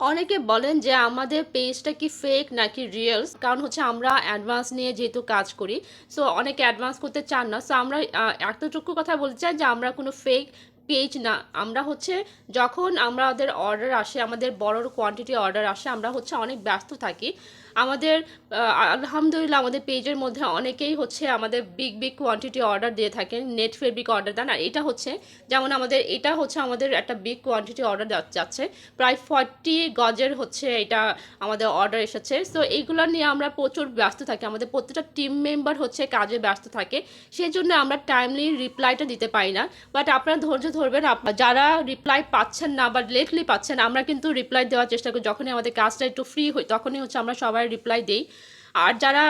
অনেকে বলেন যে আমাদের পেজটা কি ফেক নাকি রিয়েলস কারণ হচ্ছে আমরা অ্যাডভান্স নিয়ে যেহেতু কাজ করি সো অনেকে অ্যাডভান্স করতে চান না। সো আমরা এতটুকু কথা বলতে চাই যে আমরা কোনো ফেক পেজ না। আমরা হচ্ছে যখন আমাদের অর্ডার আসে, আমাদের বড় কোয়ান্টিটি অর্ডার আসে, আমরা হচ্ছে অনেক ব্যস্ত থাকি। আমাদের আলহামদুলিল্লাহ আমাদের পেজের মধ্যে অনেকেই হচ্ছে আমাদের বিগ বিগ কোয়ান্টিটি অর্ডার দিয়ে থাকেন নেট ফেব্রিক অর্ডার দেন। আর এটা হচ্ছে, যেমন আমাদের, এটা হচ্ছে আমাদের একটা বিগ কোয়ান্টিটি অর্ডার যাচ্ছে। প্রায় ফর্টি গজের হচ্ছে এটা আমাদের অর্ডার এসেছে। সো এইগুলো নিয়ে আমরা প্রচুর ব্যস্ত থাকি। আমাদের প্রত্যেকটা টিম মেম্বার হচ্ছে কাজে ব্যস্ত থাকে। সেই জন্য আমরা টাইমলি রিপ্লাইটা দিতে পারি না। বাট আপনারা ধৈর্য ধরবেন যারা রিপ্লাই পাচ্ছেন না বা লেটলি পাচ্ছেন, আমরা কিন্তু রিপ্লাই দেওয়ার চেষ্টা করি। যখনই আমাদের কাজটা একটু ফ্রি হয়, তখনই হচ্ছে আমরা সবাই রিপ্লাই দেই। আর যারা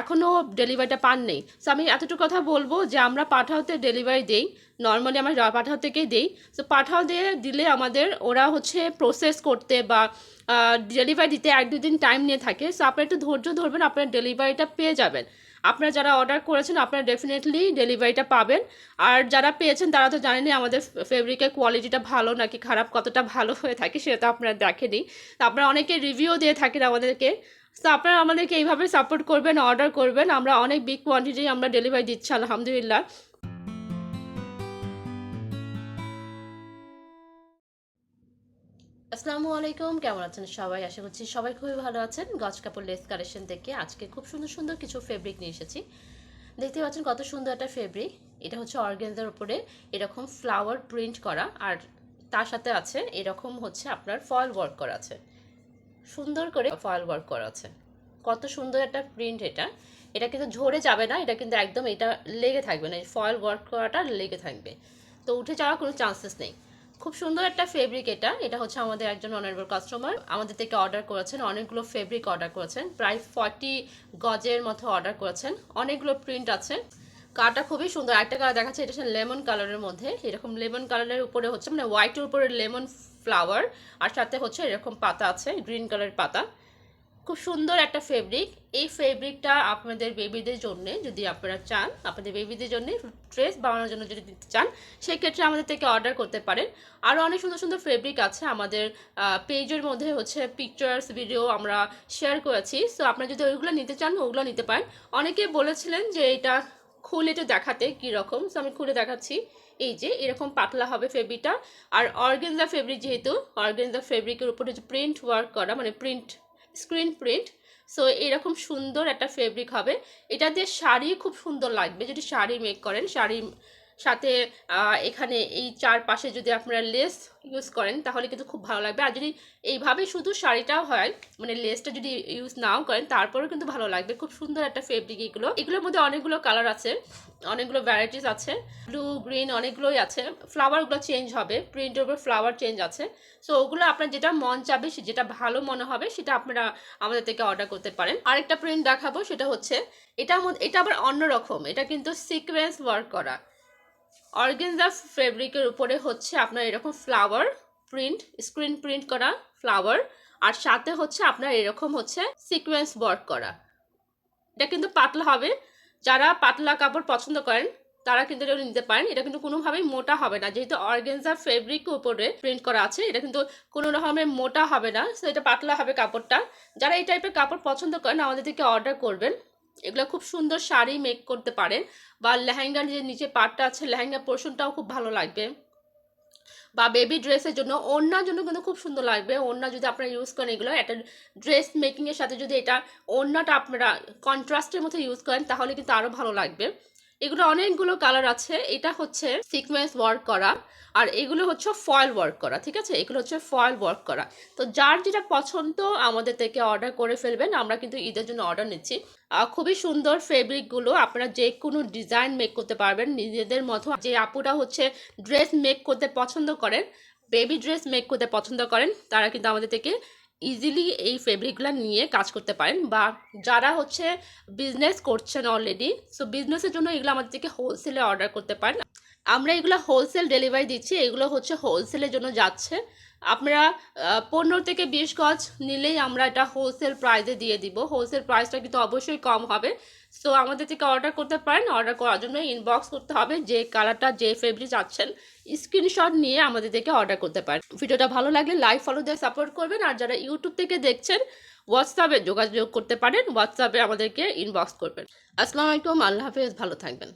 এখনও ডেলিভারিটা পান নেই সো আমি এতটুকু কথা বলব যে আমরা পাঠাওতে ডেলিভারি দেই নর্মালি আমরা পাঠাও থেকেই দিই। সো পাঠাও দিয়ে দিলে আমাদের, ওরা হচ্ছে প্রসেস করতে বা ডেলিভারি দিতে এক দুদিন টাইম নিয়ে থাকে। সো আপনারা একটু ধৈর্য ধরবেন, আপনারা ডেলিভারিটা পেয়ে যাবেন। আপনারা যারা অর্ডার করেছেন, আপনারা ডেফিনেটলি ডেলিভারিটা পাবেন। আর যারা পেয়েছেন, তারা তো জানেনি আমাদের ফেব্রিকের কোয়ালিটিটা ভালো নাকি খারাপ, কতটা ভালো হয়ে থাকে সেটা তো আপনারা দেখেনি তো আপনারা অনেকে রিভিউ দিয়ে থাকেন আমাদেরকে। তো আপনারা আমাদেরকে এইভাবে সাপোর্ট করবেন অর্ডার করবেন। আমরা অনেক বিগ কোয়ান্টিটি আমরা ডেলিভারি দিচ্ছি, আলহামদুলিল্লাহ। আসসালামু আলাইকুম কেমন আছেন সবাই? আশা করছি সবাই খুবই ভালো আছেন। গজ কাপড় লেস কালেকশন থেকে আজকে খুব সুন্দর সুন্দর কিছু ফেব্রিক নিয়ে এসেছি। দেখতে পাচ্ছেন কত সুন্দর একটা ফেব্রিক এটা হচ্ছে অর্গেন্সার উপরে এরকম ফ্লাওয়ার প্রিন্ট করা আর তার সাথে আছে এরকম হচ্ছে আপনার ফয়েল ওয়ার্ক করা আছে। সুন্দর করে ফয়েল ওয়ার্ক করা আছে। কত সুন্দর একটা প্রিন্ট এটা। এটা কিন্তু ঝরে যাবে না, এটা কিন্তু একদম এটা লেগে থাকবে না। ফয়েল ওয়ার্ক করাটা লেগে থাকবে। তো উঠে যাওয়ার কোনো চান্সেস নেই। খুব সুন্দর একটা ফেব্রিক এটা। এটা হচ্ছে আমাদের একজন অনারেবল কাস্টমার আমাদের থেকে অর্ডার করেছেন, অনেকগুলো ফেব্রিক অর্ডার করেছেন। প্রায় ফর্টি গজের মতো অর্ডার করেছেন। অনেকগুলো প্রিন্ট আছে। কালারটা খুবই সুন্দর। একটা কালার দেখাচ্ছে, এটা হচ্ছে লেমন কালারের মধ্যে। এরকম লেমন কালারের উপরে হচ্ছে মানে হোয়াইটের উপরে লেমন ফ্লাওয়ার আর সাথে হচ্ছে এরকম পাতা আছে গ্রিন কালারের পাতা। খুব সুন্দর একটা ফেব্রিক এই ফেব্রিকটা আপনাদের বেবিদের জন্য যদি আপনারা চান, আপনাদের বেবিদের জন্য ড্রেস বানানোর জন্য যদি দিতে চান, সেক্ষেত্রে আমাদের থেকে অর্ডার করতে পারেন। আরও অনেক সুন্দর সুন্দর ফেব্রিক আছে আমাদের পেজের মধ্যে হচ্ছে পিকচার্স ভিডিও আমরা শেয়ার করেছি। সো আপনারা যদি ওইগুলো নিতে চান, ওগুলো নিতে পারেন। অনেকে বলেছিলেন যে এটা খুলে একটু দেখাতে কীরকম। সো আমি খুলে দেখাচ্ছি। এই যে, এরকম পাতলা হবে ফেব্রিকটা আর অর্গেনজা ফেব্রিক যেহেতু, অর্গেনজা ফেব্রিকের উপরে যে প্রিন্ট ওয়ার্ক করা মানে প্রিন্ট স্ক্রিন প্রিন্ট সো এরকম সুন্দর একটা ফেব্রিক হবে। এটা দিয়ে শাড়ি খুব সুন্দর লাগবে। যদি শাড়ি মেক করেন, শাড়ি সাথে এখানে এই চারপাশে যদি আপনারা লেস ইউজ করেন, তাহলে কিন্তু খুব ভালো লাগবে। আর যদি এইভাবে শুধু শাড়িটাও হয় মানে লেসটা যদি ইউজ নাও করেন, তারপরেও কিন্তু ভালো লাগবে। খুব সুন্দর একটা ফেব্রিক এগুলো। এগুলোর মধ্যে অনেকগুলো কালার আছে, অনেকগুলো ভ্যারাইটিস আছে। ব্লু গ্রিন অনেকগুলোই আছে। ফ্লাওয়ারগুলো চেঞ্জ হবে প্রিন্টের উপর ফ্লাওয়ার চেঞ্জ আছে। সো ওগুলো আপনার যেটা মন চাবে যেটা ভালো মনে হবে, সেটা আপনারা আমাদের থেকে অর্ডার করতে পারেন। আরেকটা প্রিন্ট দেখাবো, সেটা হচ্ছে এটা এটা আবার অন্যরকম। এটা কিন্তু সিকোয়েন্স ওয়ার্ক করা। অর্গেনজা ফেব্রিকের উপরে হচ্ছে আপনার এরকম ফ্লাওয়ার প্রিন্ট, স্ক্রিন প্রিন্ট করা ফ্লাওয়ার, আর সাথে হচ্ছে আপনার এরকম হচ্ছে সিকোয়েন্স ওয়ার্ক করা। এটা কিন্তু পাতলা হবে। যারা পাতলা কাপড় পছন্দ করেন, তারা কিন্তু এটা নিতে পারেন। এটা কিন্তু কোনোভাবেই মোটা হবে না। যেহেতু অর্গেনজা ফেব্রিক উপরে প্রিন্ট করা আছে, এটা কিন্তু কোনো রকমের মোটা হবে না। সো এটা পাতলা হবে কাপড়টা। যারা এই টাইপের কাপড় পছন্দ করেন, আমাদের থেকে অর্ডার করবেন। এগুলো খুব সুন্দর শাড়ি মেক করতে পারেন। বা লেহেঙ্গার যে নিচে পাটটা আছে লেহেঙ্গা পোর্শনটাও খুব ভালো লাগবে। বা বেবি ড্রেসের জন্য ওড়নার জন্য কিন্তু খুব সুন্দর লাগবে। ওড়না যদি আপনারা ইউজ করেন এগুলো, একটা ড্রেস মেকিংয়ের সাথে যদি এটা ওড়নাটা আপনারা কন্ট্রাস্টের মধ্যে ইউজ করেন, তাহলে কিন্তু আরও ভালো লাগবে। এগুলো অনেকগুলো কালার আছে। এটা হচ্ছে সিকোয়েন্স ওয়ার্ক করা আর এগুলো হচ্ছে ফয়েল ওয়ার্ক করা, ঠিক আছে? এগুলো হচ্ছে ফয়েল ওয়ার্ক করা। তো যার যেটা পছন্দ আমাদের থেকে অর্ডার করে ফেলবেন, আমরা কিন্তু ঈদের জন্য অর্ডার নিচ্ছি। খুবই সুন্দর ফেব্রিকগুলো আপনারা যে কোনো ডিজাইন মেক করতে পারবেন। নিজেদের মতো যে আপুরা হচ্ছে ড্রেস মেক করতে পছন্দ করেন বেবি ড্রেস মেক করতে পছন্দ করেন, তারা কিন্তু আমাদের থেকে ইজিলি এই ফেব্রিকগুলো নিয়ে কাজ করতে পারেন বা যারা হচ্ছে বিজনেস করছেন অলরেডি সো বিজনেসের জন্য এগুলো আমাদের থেকে হোলসেলে অর্ডার করতে পারেন। আমরা এগুলো হোলসেল ডেলিভারি দিচ্ছি, এগুলো হচ্ছে হোলসেলের জন্য যাচ্ছে। আপনারা পনেরো থেকে বিশ গজ নিলেই আমরা এটা হোলসেল প্রাইসে দিয়ে দিব। হোলসেল প্রাইসটা কিন্তু অবশ্যই কম হবে। সো আমাদের থেকে অর্ডার করতে পারেন অর্ডার করার জন্য ইনবক্স করতে হবে, যে কালারটা যে ফেব্রিক চাচ্ছেন স্ক্রিনশট নিয়ে আমাদের থেকে অর্ডার করতে পারেন। ভিডিওটা ভালো লাগলে লাইক ফলো দিয়ে সাপোর্ট করবেন। আর যারা ইউটিউব থেকে দেখছেন হোয়াটসঅ্যাপে যোগাযোগ করতে পারেন হোয়াটসঅ্যাপে আমাদেরকে ইনবক্স করবেন। আসসালামু আলাইকুম, আল্লাহ হাফেজ, ভালো থাকবেন।